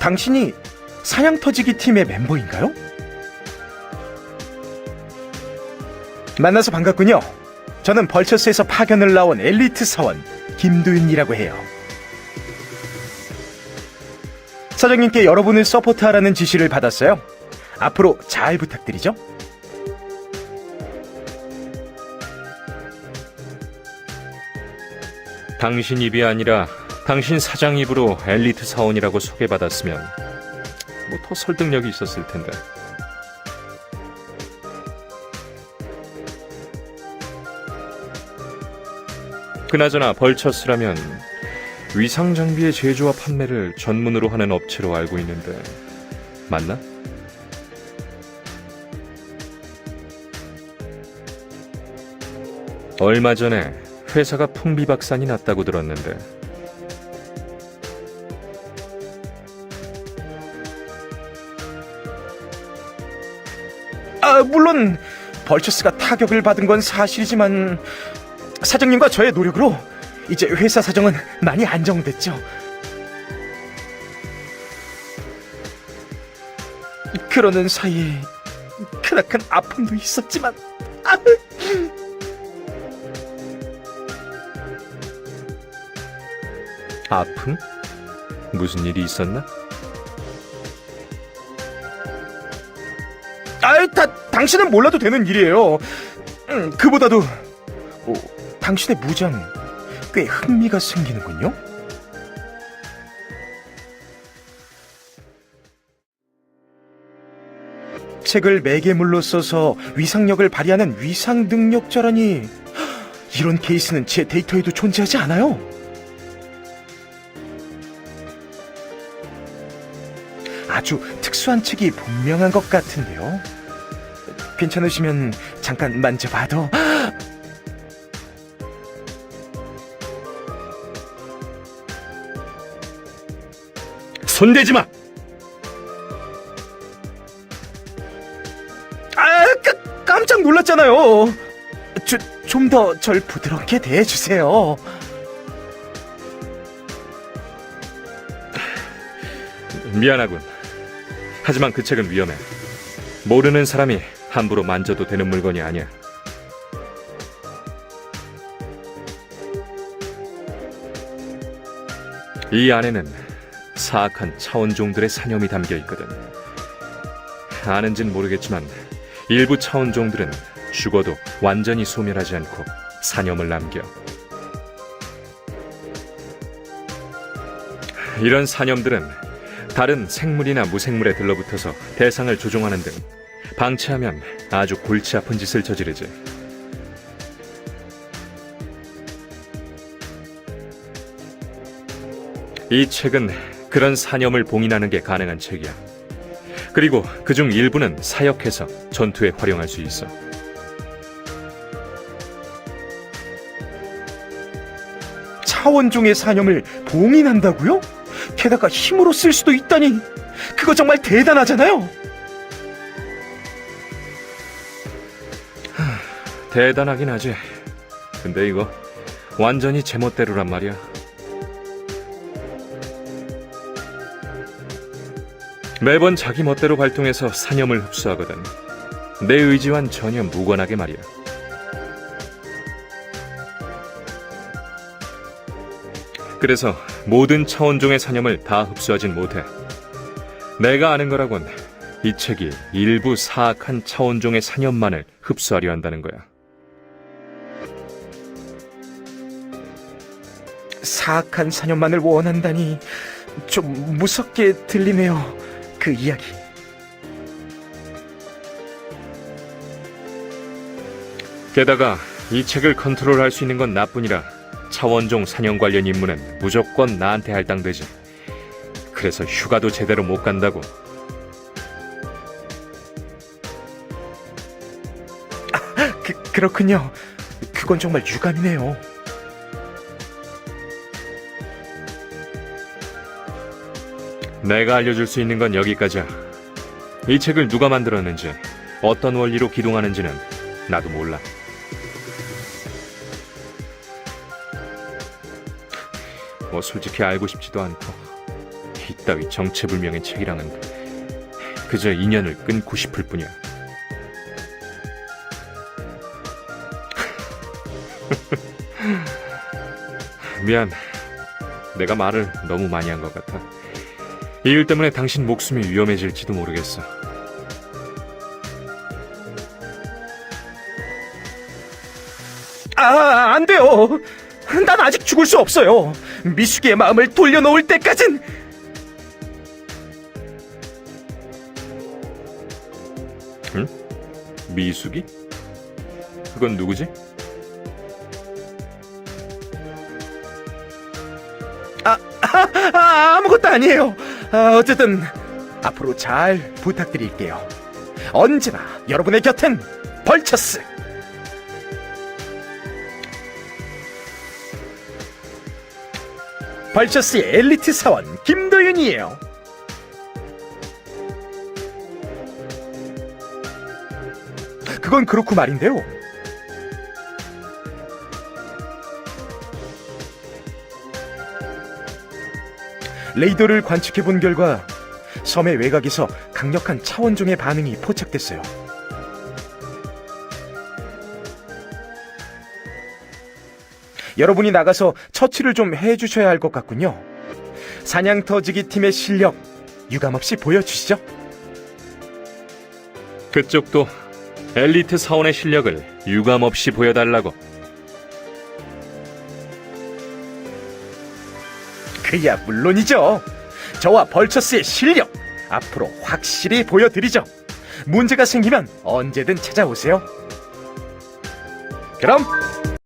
당신이 사냥터지기 팀의 멤버인가요? 만나서 반갑군요. 저는 벌처스에서 파견을 나온 엘리트 사원 김두윤이라고 해요. 사장님께 여러분을 서포트하라는 지시를 받았어요. 앞으로 잘 부탁드리죠. 당신 입이 아니라 당신 사장 입으로 엘리트 사원이라고 소개받았으면 뭐 더 설득력이 있었을 텐데. 그나저나 벌처스라면 위상 장비의 제조와 판매를 전문으로 하는 업체로 알고 있는데 맞나? 얼마 전에 회사가 풍비박산이 났다고 들었는데 아, 물론 벌처스가 타격을 받은 건 사실이지만 사장님과 저의 노력으로 이제 회사 사정은 많이 안정됐죠. 그러는 사이에 크나큰 아픔도 있었지만 아, 아픔? 무슨 일이 있었나? 아, 다 당신은 몰라도 되는 일이에요. 음, 그보다도 오, 당신의 무장 꽤 흥미가 생기는군요. 책을 매개물로 써서 위상력을 발휘하는 위상 능력자라니 이런 케이스는 제 데이터에도 존재하지 않아요. 아주 특수한 책이 분명한 것 같은데요. 괜찮으시면 잠깐 만져봐도 손대지 마! 아, 까, 깜짝 놀랐잖아요. 좀 더 절 부드럽게 대해주세요. 미안하군. 하지만 그 책은 위험해. 모르는 사람이 함부로 만져도 되는 물건이 아니야. 이 안에는 사악한 차원종들의 사념이 담겨 있거든. 아는진 모르겠지만 일부 차원종들은 죽어도 완전히 소멸하지 않고 사념을 남겨. 이런 사념들은 다른 생물이나 무생물에 들러붙어서 대상을 조종하는 등 방치하면 아주 골치 아픈 짓을 저지르지. 이 책은 그런 사념을 봉인하는 게 가능한 책이야. 그리고 그 중 일부는 사역해서 전투에 활용할 수 있어. 차원종의 사념을 봉인한다고요? 게다가 힘으로 쓸 수도 있다니 그거 정말 대단하잖아요. 대단하긴 하지. 근데 이거 완전히 제멋대로란 말이야. 매번 자기 멋대로 발동해서 사념을 흡수하거든. 내 의지와는 전혀 무관하게 말이야. 그래서 모든 차원종의 사념을 다 흡수하진 못해. 내가 아는 거라곤 이 책이 일부 사악한 차원종의 사념만을 흡수하려 한다는 거야. 사악한 사념만을 원한다니 좀 무섭게 들리네요. 그 이야기. 게다가 이 책을 컨트롤할 수 있는 건 나뿐이라 차원종 사냥 관련 임무는 무조건 나한테 할당되지. 그래서 휴가도 제대로 못 간다고. 그, 그렇군요. 그건 정말 유감이네요. 내가 알려줄 수 있는 건 여기까지야. 이 책을 누가 만들었는지, 어떤 원리로 기동하는지는 나도 몰라. 뭐 솔직히 알고 싶지도 않고 이따위 정체불명의 책이랑은 그저 인연을 끊고 싶을 뿐이야. 미안. 내가 말을 너무 많이 한 것 같아. 이 일 때문에 당신 목숨이 위험해질지도 모르겠어. 아, 안 돼요. 난 아직 죽을 수 없어요. 미숙이의 마음을 돌려놓을 때까진 미숙이? 그건 누구지? 아, 아무것도 아니에요. 아, 어쨌든 앞으로 잘 부탁드릴게요. 언제나 여러분의 곁엔 벌처스. 벌처스의 엘리트 사원 김도윤이에요. 그건 그렇고 말인데요. 레이더를 관측해 본 결과 섬의 외곽에서 강력한 차원종의 반응이 포착됐어요. 여러분이 나가서 처치를 좀 해주셔야 할 것 같군요. 사냥 터지기 팀의 실력 유감없이 보여주시죠. 그쪽도 엘리트 사원의 실력을 유감없이 보여달라고. 그야 물론이죠. 저와 벌처스의 실력 앞으로 확실히 보여드리죠. 문제가 생기면 언제든 찾아오세요. 그럼